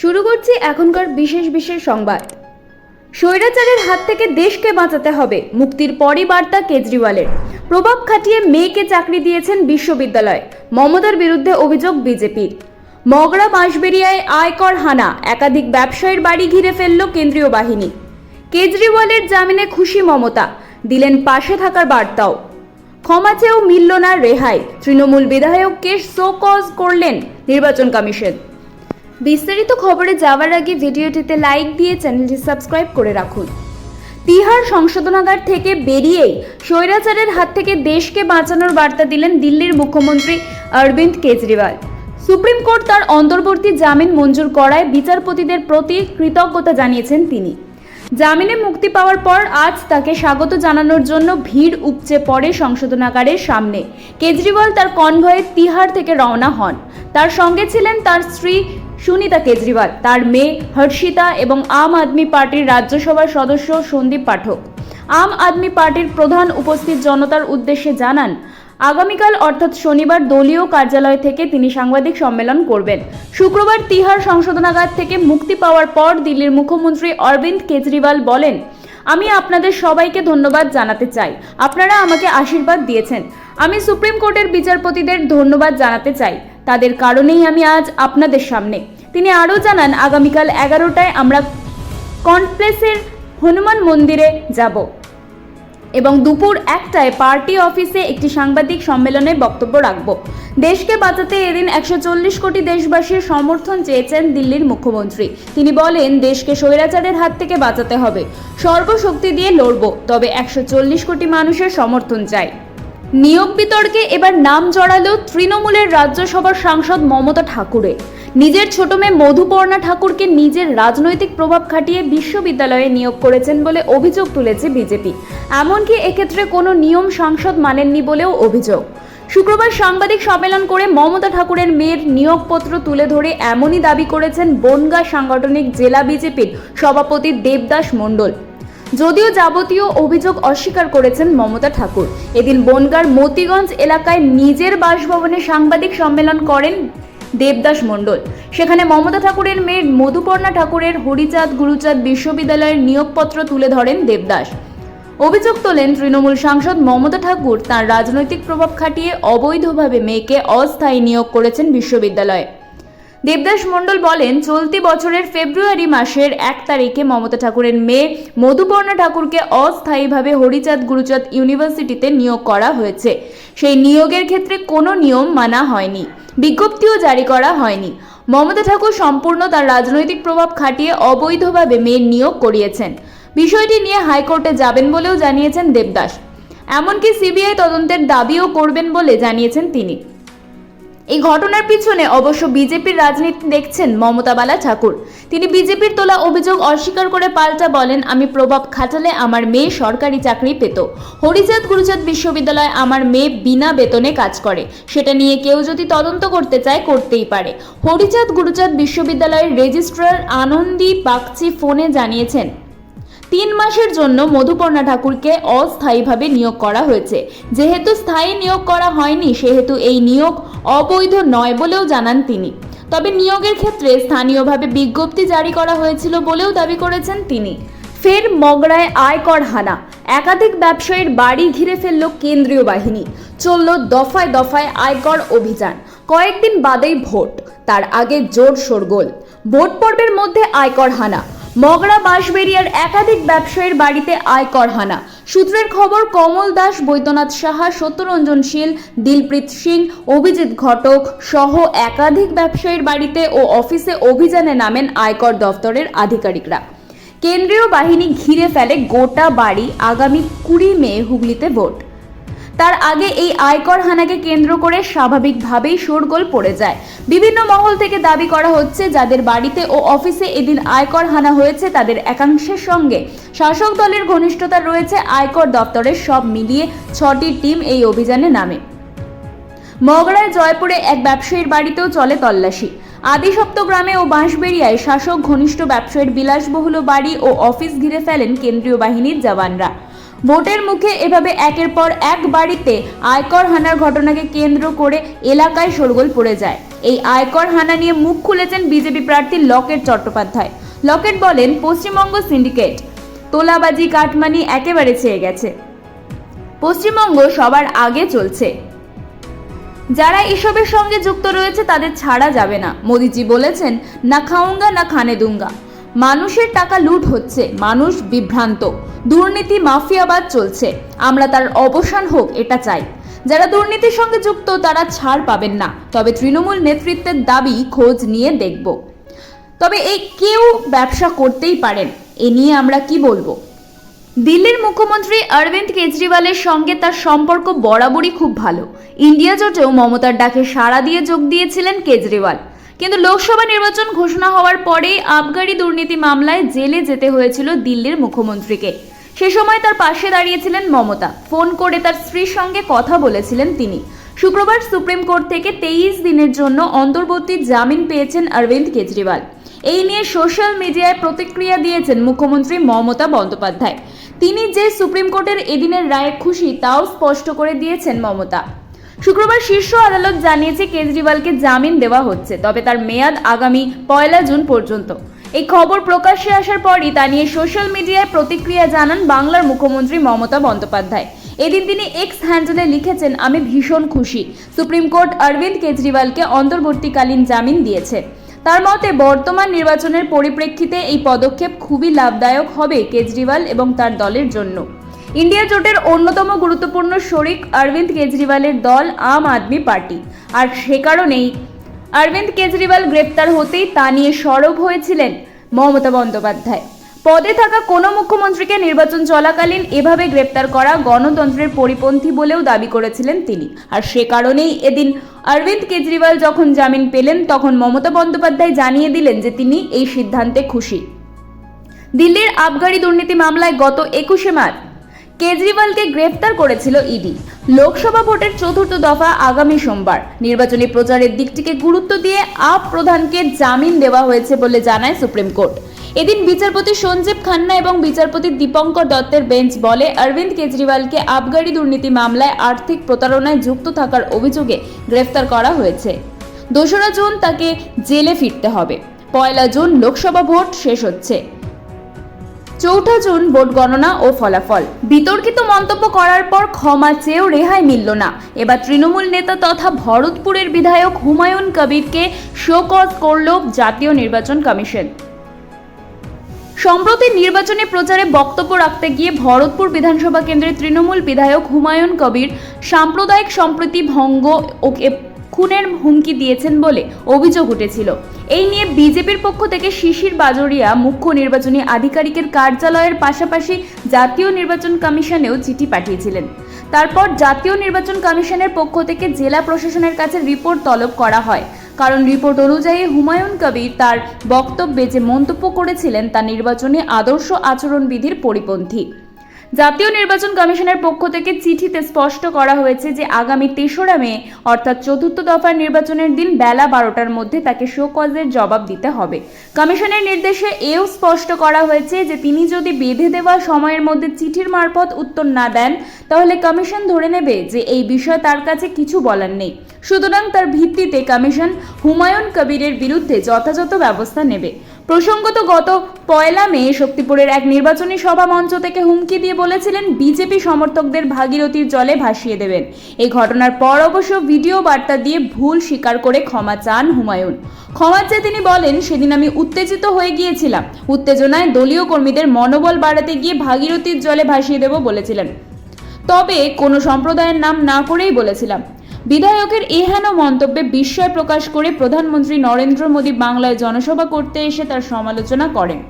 শুরু করছি এখনকার বিশেষ বিশেষ সংবাদ। স্বৈরাচারের হাত থেকে দেশকে বাঁচাতে হবে, মুক্তির পরই বার্তা কেজরিওয়ালের। প্রভাব খাটিয়ে মেয়েকে চাকরি দিয়েছেন বিশ্ববিদ্যালয়, মমতার বিরুদ্ধে অভিযোগ বিজেপির মগরা বাঁশবেরিয়ায় আয়কর হানা, একাধিক ব্যবসায়ীর বাড়ি ঘিরে ফেলল কেন্দ্রীয় বাহিনী। কেজরিওয়ালের জামিনে খুশি মমতা, দিলেন পাশে থাকার বার্তাও। ক্ষমা চেয়েও মিলল না রেহাই, তৃণমূল বিধায়ককে শো কজ করলেন নির্বাচন কমিশন। বিস্তারিত খবরে যাওয়ার আগে ভিডিওটিতে লাইক দিয়ে চ্যানেলটি সাবস্ক্রাইব করে রাখুন। তিহার সংশোধনাগার থেকে বেরিয়েই স্বৈরাচারের হাত থেকে দেশকে বাঁচানোর বার্তা দিলেন দিল্লির মুখ্যমন্ত্রী অরবিন্দ কেজরিওয়াল। সুপ্রিম কোর্ট তার অন্তর্বর্তী জামিন মঞ্জুর করায় বিচারপতিদের প্রতি কৃতজ্ঞতা জানিয়েছেন তিনি। জামিনে মুক্তি পাওয়ার পর আজ তাকে স্বাগত জানানোর জন্য ভিড় উপচে পড়ে সংশোধনাগারের সামনে। কেজরিওয়াল তার কনভয়ে তিহার থেকে রওনা হন। তার সঙ্গে ছিলেন তার স্ত্রী সুনিতা কেজরিওয়াল, তার মেয়ে হর্ষিতা এবং আম আদমি পার্টির রাজ্যসভার সদস্য সন্দীপ পাঠক। আম আদমি পার্টির প্রধান উপস্থিত জনতার উদ্দেশ্যে জানান, আগামীকাল অর্থাৎ শনিবার দলীয় কার্যালয় থেকে তিনি সাংবাদিক সম্মেলন করবেন। শুক্রবার তিহার সংশোধনাগার থেকে মুক্তি পাওয়ার পর দিল্লির মুখ্যমন্ত্রী অরবিন্দ কেজরিওয়াল বলেন, আমি আপনাদের সবাইকে ধন্যবাদ জানাতে চাই। আপনারা আমাকে আশীর্বাদ দিয়েছেন। আমি সুপ্রিম কোর্টের বিচারপতিদের ধন্যবাদ জানাতে চাই। তাদের কারণেই আমি আজ আপনাদের সামনে। তিনি আরও জানান, আগামীকাল এগারোটায় আমরা কনপ্লেসের হনুমান মন্দিরে যাব এবং দুপুর একটায় পার্টি অফিসে একটি সাংবাদিক সম্মেলনে বক্তব্য রাখব। দেশকে বাঁচাতে এদিন একশো চল্লিশ কোটি দেশবাসীর সমর্থন চেয়েছেন দিল্লির মুখ্যমন্ত্রী। তিনি বলেন, দেশকে স্বৈরাচারের হাত থেকে বাঁচাতে হবে। সর্বশক্তি দিয়ে লড়ব, তবে একশো চল্লিশ কোটি মানুষের সমর্থন চাই। নিয়োগ বিতর্কে এবার নাম জড়ালো তৃণমূলের রাজ্যসভার সাংসদ মমতা ঠাকুরে। নিজের ছোট মেয়ে মধুপর্ণা ঠাকুরকে নিজের রাজনৈতিক প্রভাব খাটিয়ে বিশ্ববিদ্যালয়ে নিয়োগ করেছেন বলে অভিযোগ তুলেছে বিজেপি। এমনকি এক্ষেত্রে কোনো নিয়ম সাংসদ মানেননি বলেও অভিযোগ। শুক্রবার সাংবাদিক সম্মেলন করে মমতা ঠাকুরের মেয়ের নিয়োগপত্র তুলে ধরে এমনই দাবি করেছেন বনগাঁ সাংগঠনিক জেলা বিজেপির সভাপতি দেবদাস মণ্ডল। যদিও যাবতীয় অভিযোগ অস্বীকার করেছেন মমতা ঠাকুর। এদিন বনগাঁর মতিগঞ্জ এলাকায় নিজের বাসভবনে সাংবাদিক সম্মেলন করেন দেবদাস মণ্ডল। সেখানে মমতা ঠাকুরের মেয়ে মধুপর্ণা ঠাকুরের হরিচাঁদ গুরুচাঁদ বিশ্ববিদ্যালয়ের নিয়োগপত্র তুলে ধরেন দেবদাস। অভিযোগ তোলেন, তৃণমূল সাংসদ মমতা ঠাকুর তার রাজনৈতিক প্রভাব খাটিয়ে অবৈধভাবে মেয়েকে অস্থায়ী নিয়োগ করেছেন বিশ্ববিদ্যালয়ে। দেবদাস মণ্ডল বলেন, চলতি বছরের ফেব্রুয়ারি মাসের এক তারিখে মমতা ঠাকুরের মেয়ে মধুপর্ণা ঠাকুরকে অস্থায়ীভাবে হরিচাঁদ গুরুচাঁদ ইউনিভার্সিটিতে নিয়োগ করা হয়েছে। সেই নিয়োগের ক্ষেত্রে কোনো নিয়ম মানা হয়নি, বিজ্ঞপ্তিও জারি করা হয়নি। মমতা ঠাকুর সম্পূর্ণ তার রাজনৈতিক প্রভাব খাটিয়ে অবৈধভাবে মেয়ের নিয়োগ করিয়েছেন। বিষয়টি নিয়ে হাইকোর্টে যাবেন বলেও জানিয়েছেন দেবদাস। এমনকি সিবিআই তদন্তের দাবিও করবেন বলে জানিয়েছেন তিনি। এই ঘটনার পিছনে অবশ্য বিজেপির রাজনীতি দেখছেন মমতা বালা ঠাকুর তিনি বিজেপির তোলা অভিযোগ অস্বীকার করে পাল্টা বলেন, আমি প্রভাব খাটালে আমার মেয়ে সরকারি চাকরি পেত। হরিচাঁদ গুরুচাঁদ বিশ্ববিদ্যালয়ে আমার মেয়ে বিনা বেতনে কাজ করে। সেটা নিয়ে কেউ যদি তদন্ত করতে চায়, করতেই পারে। হরিচাঁদ গুরুচাঁদ বিশ্ববিদ্যালয়ের রেজিস্ট্রার আনন্দী বাগচি ফোনে জানিয়েছেন তিন মাসের জন্য মধুপর্ণা ঠাকুরকে অস্থায়ীভাবে নিয়োগ করা হয়েছে। যেহেতু স্থায়ী নিয়োগ করা হয়নি, সেহেতু এই নিয়োগ অবৈধ নয় বলেও জানান তিনি। তবে নিয়োগের ক্ষেত্রে স্থানীয়ভাবে বিজ্ঞপ্তি জারি করা হয়েছিল বলেও দাবি করেছেন তিনি। ফের মগরায় আয়কর হানা। একাধিক ব্যবসায়ীর বাড়ি ঘিরে ফেলল কেন্দ্রীয় বাহিনী। চলল দফায় দফায় আয়কর অভিযান। কয়েকদিন বাদেই ভোট। তার আগে জোর শোরগোল। ভোট পর্বের মধ্যে আয়কর হানা। মগরা বাঁশবেরিয়ার একাধিক ব্যবসায়ীর বাড়িতে আয়কর হানা। সূত্রের খবর, কমল দাস, বৈদ্যনাথ সাহা, সত্যরঞ্জন শীল, দিলপ্রীত সিং, অভিজিৎ ঘটক সহ একাধিক ব্যবসায়ীর বাড়িতে ও অফিসে অভিযানে নামেন আয়কর দফতরের আধিকারিকরা। কেন্দ্রীয় বাহিনী ঘিরে ফেলে গোটা বাড়ি আগামী কুড়ি মে হুগলিতে ভোট। তার আগে এই আয়কর হানাকে কেন্দ্র করে স্বাভাবিকভাবেই শোরগোল পড়ে যায়। বিভিন্ন মহল থেকে দাবি করা হচ্ছে, যাদের বাড়িতে ও অফিসে এদিন আয়কর হানা হয়েছে, তাদের একাংশের সঙ্গে। শাসক দলের ঘনিষ্ঠতা রয়েছে, আয়কর দপ্তরের সব মিলিয়ে ছটি টিম এই অভিযানে নামে। মগরায় জয়পুরে এক ব্যবসায়ীর বাড়িতেও চলে তল্লাশি। আদিসপ্ত গ্রামে ও বাঁশবেড়িয়ায় শাসক ঘনিষ্ঠ ব্যবসায়ীর বিলাসবহুল বাড়ি ও অফিস ঘিরে ফেলেন কেন্দ্রীয় বাহিনীর জওয়ানরা। ভোটের মুখে এভাবে একের পর এক বাড়িতে আয়কর হানার ঘটনাকে কেন্দ্র করে এলাকায় শোরগোল পড়ে যায়। এই আয়কর হানা নিয়ে মুখ খুলেছেন বিজেপি প্রার্থী লকেট চট্টোপাধ্যায়। লকেট বলেন, পশ্চিমবঙ্গ সিন্ডিকেট, তোলাবাজি কাটমানি একেবারে ছেয়ে গেছে। পশ্চিমবঙ্গ সবার আগে চলছে। যারা এসবের সঙ্গে যুক্ত রয়েছে তাদের ছাড়া যাবে না। মোদিজি বলেছেন, না খাউঙ্গা না খানে দুঙ্গা। মানুষের টাকা লুট হচ্ছে, মানুষ বিভ্রান্ত। দুর্নীতি, মাফিয়াবাদ চলছে। আমরা তার অবসান হোক, এটা চাই। যারা দুর্নীতির সঙ্গে যুক্ত, তারা ছাড় পাবেন না। তবে তৃণমূল নেতৃত্বের দাবি খোঁজ নিয়ে দেখব। তবে এই কেউ ব্যবসা করতেই পারেন। এ নিয়ে আমরা কি বলব? দিল্লির মুখ্যমন্ত্রী অরবিন্দ কেজরিওয়ালের সঙ্গে তার সম্পর্ক বরাবরই খুব ভালো। ইন্ডিয়া জোটেও মমতার ডাকে সাড়া দিয়ে যোগ দিয়েছিলেন কেজরিওয়াল। কিন্তু লোকসভা নির্বাচন ঘোষণা হওয়ার পরেই আবগারি দুর্নীতি মামলায় জেলে যেতে হয়েছিল দিল্লির মুখ্যমন্ত্রীকে। সে সময় তার পাশে দাঁড়িয়েছিলেন মমতা। ফোন করে তার স্ত্রীর সঙ্গে কথা বলেছিলেন তিনি। শুক্রবার সুপ্রিম কোর্ট থেকে তেইশ দিনের জন্য অন্তর্বর্তী জামিন পেয়েছেন অরবিন্দ কেজরিওয়াল। এই নিয়ে সোশ্যাল মিডিয়ায় প্রতিক্রিয়া দিয়েছেন মুখ্যমন্ত্রী মমতা বন্দ্যোপাধ্যায়। তিনি যে সুপ্রিম কোর্টের এদিনের রায়ে খুশি, তাও স্পষ্ট করে দিয়েছেন মমতা। শুক্রবার শীর্ষ আদালত জানিয়েছে কেজরিওয়ালকে জামিন দেওয়া হচ্ছে, তবে তার মেয়াদ আগামী পয়লা জুন পর্যন্ত। এই খবর প্রকাশ্যে আসার পরই তা নিয়ে সোশ্যাল মিডিয়ায় প্রতিক্রিয়া জানান বাংলার মুখ্যমন্ত্রী মমতা বন্দ্যোপাধ্যায়। এদিন তিনি এক্স হ্যান্ডেলে লিখেছেন, আমি ভীষণ খুশি। সুপ্রিম কোর্ট অরবিন্দ কেজরিওয়ালকে অন্তর্বর্তীকালীন জামিন দিয়েছে। তার মতে, বর্তমান নির্বাচনের পরিপ্রেক্ষিতে এই পদক্ষেপ খুবই লাভদায়ক হবে কেজরিওয়াল এবং তার দলের জন্য। ইন্ডিয়া জোটের অন্যতম গুরুত্বপূর্ণ শরিক অরবিন্দ কেজরিওয়ালের দল আম আদমি পার্টি। আর সে কারণেই অরবিন্দ কেজরিওয়াল গ্রেপ্তার হতেই তা নিয়ে সরব হয়েছিলেন মমতা বন্দ্যোপাধ্যায়। পদে থাকা কোনো মুখ্যমন্ত্রীকে নির্বাচন চলাকালীন এভাবে গ্রেপ্তার করা গণতন্ত্রের পরিপন্থী বলেও দাবি করেছিলেন তিনি। আর সে কারণেই এদিন অরবিন্দ কেজরিওয়াল যখন জামিন পেলেন, তখন মমতা বন্দ্যোপাধ্যায় জানিয়ে দিলেন যে তিনি এই সিদ্ধান্তে খুশি। দিল্লির আবগারি দুর্নীতি মামলায় গত একুশে মার্চ কেজরিওয়ালকে গ্রেফতার করেছিল ইডি। লোকসভা ভোটের চতুর্থ দফা আগামী সোমবার। নির্বাচনী প্রচারের দিকটিকে গুরুত্ব দিয়ে আপ প্রধানকে জামিন দেওয়া হয়েছে বলে জানায় সুপ্রিম কোর্ট। এদিন বিচারপতি সঞ্জীব খান্না এবং বিচারপতি দীপঙ্কর দত্তের বেঞ্চ বলে অরবিন্দ কেজরিওয়ালকে আবগারি দুর্নীতি মামলায় আর্থিক প্রতারণায় যুক্ত থাকার অভিযোগে গ্রেফতার করা হয়েছে। দোসরা জুন তাকে জেলে ফিরতে হবে। পয়লা জুন লোকসভা ভোট শেষ হচ্ছে। চৌঠা জুন ভোট গণনা ও ফলাফল। বিতর্কিত মন্তব্য করার পর ক্ষমা চেয়েও রেহাই মিলল না। এবার তৃণমূল নেতা তথা ভরতপুরের বিধায়ক হুমায়ুন কবিরকে শোকজ করল জাতীয় নির্বাচন কমিশন। সম্প্রতি নির্বাচনী প্রচারে বক্তব্য রাখতে গিয়ে ভরতপুর বিধানসভা কেন্দ্রের তৃণমূল বিধায়ক হুমায়ুন কবির সাম্প্রদায়িক সম্প্রীতি ভঙ্গ খুনের হুমকি দিয়েছেন বলে অভিযোগ উঠেছিল। এই নিয়ে বিজেপির পক্ষ থেকে শিশির বাজরিয়া মুখ্য নির্বাচনী আধিকারিকের কার্যালয়ের পাশাপাশি জাতীয় নির্বাচন কমিশনেও চিঠি পাঠিয়েছিলেন। তারপর জাতীয় নির্বাচন কমিশনের পক্ষ থেকে জেলা প্রশাসনের কাছে রিপোর্ট তলব করা হয়। কারণ রিপোর্ট অনুযায়ী হুমায়ুন কবির তার বক্তব্যে যে মন্তব্য করেছিলেন তা নির্বাচনী আদর্শ আচরণবিধির পরিপন্থী। জাতীয় নির্বাচন কমিশনের পক্ষ থেকে চিঠিতে স্পষ্ট করা হয়েছে যে আগামী তেসরা মে, অর্থাৎ চতুর্থ দফার নির্বাচনের দিন বেলা বারোটার মধ্যে তাকে শোকজের জবাব দিতে হবে। কমিশনের নির্দেশে এও স্পষ্ট করা হয়েছে যে তিনি যদি বেঁধে দেওয়া সময়ের মধ্যে চিঠির মারফত উত্তর না দেন, তাহলে কমিশন ধরে নেবে যে এই বিষয়ে তার কাছে কিছু বলার নেই। সুতরাং তার ভিত্তিতে কমিশন হুমায়ুন কবিরের বিরুদ্ধে যথাযথ ব্যবস্থা নেবে। প্রসঙ্গত, গত পয়লা মে শক্তিপুরের এক নির্বাচনী সভা মঞ্চ থেকে হুমকি দিয়ে বলেছিলেন, বিজেপি সমর্থকদের ভাগীরথীর জলে ভাসিয়ে দেবেন। এই ঘটনার পর অবশ্য ভিডিও বার্তা দিয়ে ভুল স্বীকার করে ক্ষমা চান হুমায়ুন। ক্ষমা চেয়ে তিনি বলেন, সেদিন আমি উত্তেজিত হয়ে গিয়েছিলাম। উত্তেজনায় দলীয় কর্মীদের মনোবল বাড়াতে গিয়ে ভাগীরথীর জলে ভাসিয়ে দেব বলেছিলেন। তবে কোনো সম্প্রদায়ের নাম না করেই বলেছিলাম। বিধায়কের এহেন মন্তব্যে বিস্ময় প্রকাশ করে প্রধানমন্ত্রী নরেন্দ্র মোদী বাংলায় জনসভা করতে এসে তার সমালোচনা করেন।